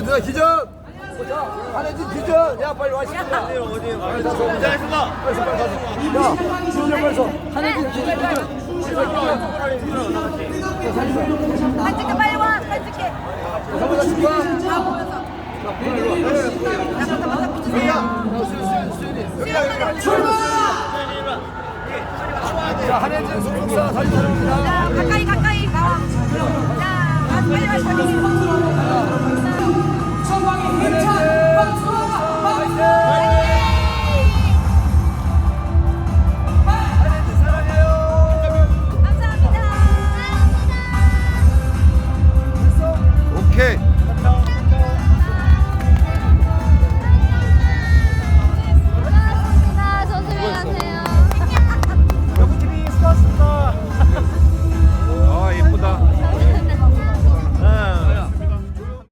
한혜진 누나 기전. 자, 한혜진 기전. 야, 빨리 와, 시키자. 어디 빨리 가서. 고생했습니다. 빨리 서, 빨리 가서. 야, 기전 빨리 서. 한혜진 기전, 기전. 한쪽에 빨리 와, 한쪽에. 가보자, 출발. 다 모여서. 자, 한혜진 소속사 사진 촬영합니다. 자, 가까이 가까이 나와. 자, 빨리 빨리 빨리. okay.